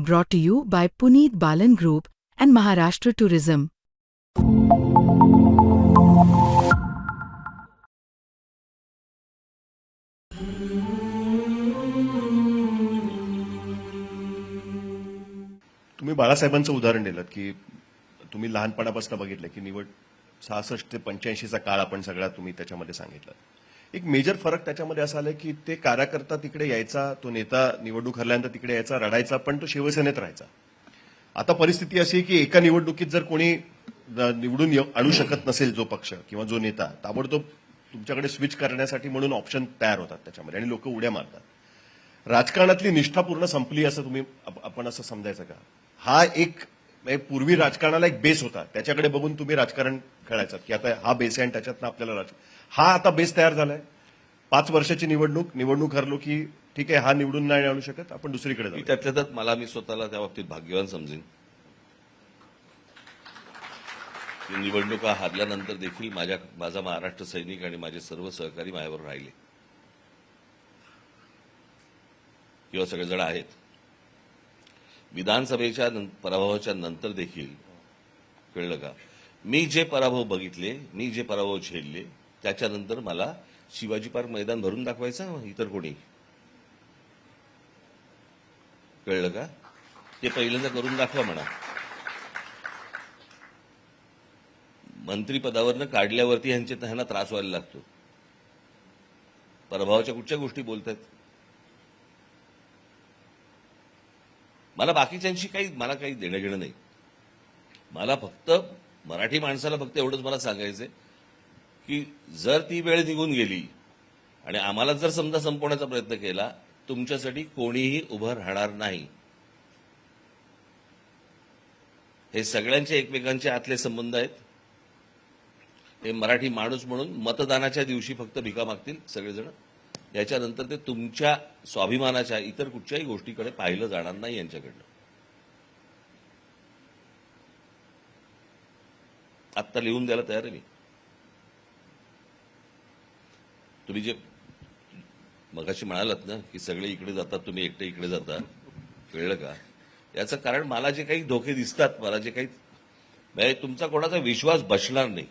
brought to you by Puneet Balan Group and Maharashtra Tourism. तुम्ही बाळासाहेबांचं उदाहरण दिलं की तुम्ही लहानपणापासून बघितलं की निवड सहासष्ट ते पंच्याऐंशीचा काळ आपण सगळा तुम्ही त्याच्यामध्ये सांगितलं एक मेजर फरक त्याच्यामध्ये असा आलाय की ते कार्यकर्ता तिकडे यायचा तो नेता निवडणूक हरल्यानंतर तिकडे यायचा रडायचा पण तो शिवसेनेत राहायचा. आता परिस्थिती अशी आहे की एका निवडणुकीत जर कोणी निवडून आणू शकत नसेल जो पक्ष किंवा जो नेता ताबडतोब तुमच्याकडे स्विच करण्यासाठी म्हणून ऑप्शन तयार होतात त्याच्यामध्ये आणि लोक उड्या मारतात. राजकारणातली निष्ठा पूर्ण संपली असं तुम्ही आपण असं समजायचं का? हा एक म्हणजे पूर्वी राजकारणाला एक बेस होता. त्याच्याकडे बघून तुम्ही राजकारण खेळायचं की आता हा बेस आहे आणि त्याच्यातनं आपल्याला राज हा आता बेस तयार झालाय. पाच वर्षाची निवडणूक निवडणूक हरलो की ठीक आहे हा निवडून नाही आणू शकत आपण दुसरीकडे त्यातल्या त्यात मला मी स्वतःला त्या बाबतीत भाग्यवान समजेन. निवडणुका हारल्यानंतर देखील माझ्या माझा महाराष्ट्र सैनिक आणि माझे सर्व सहकारी माझ्यावर राहिले. किंवा सगळेजण आहेत. विधानसभेच्या पराभवाच्या नंतर देखील कळलं का? मी जे पराभव बघितले मी जे पराभव झेलले त्याच्यानंतर मला शिवाजी पार्क मैदान भरून दाखवायचं इतर कोणी? कळलं का? ते पहिल्यांदा करून दाखवा म्हणा. मंत्रीपदावरनं काढल्यावरती ह्यांचे ह्यांना त्रास व्हायला लागतो. प्रभावाच्या कुठच्या गोष्टी बोलतायत मला बाकीच्यांशी काही मला काही देणं घेणं नाही. मला फक्त मराठी माणसाला फक्त एवढंच मला सांगायचंय. की जर ती वेळ निघून गेली आणि आम्हाला जर समजा संपवण्याचा प्रयत्न केला तुमच्यासाठी कोणीही उभं राहणार नाही. हे सगळ्यांचे एकमेकांचे आतले संबंध आहेत. हे मराठी माणूस म्हणून मतदानाच्या दिवशी फक्त भिका मागतील सगळेजण. याच्यानंतर ते तुमच्या स्वाभिमानाच्या इतर कुठच्याही गोष्टीकडे पाहिलं जाणार नाही यांच्याकडनं. आत्ता लिहून द्यायला तयार आहे मी. तुम्ही जे मगाशी म्हणालात ना की सगळे इकडे जातात तुम्ही एकटे इकडे जाता कळलं का? याचं कारण मला जे काही धोके दिसतात मला जे काही म्हणजे तुमचा कोणाचा विश्वास बसणार नाही.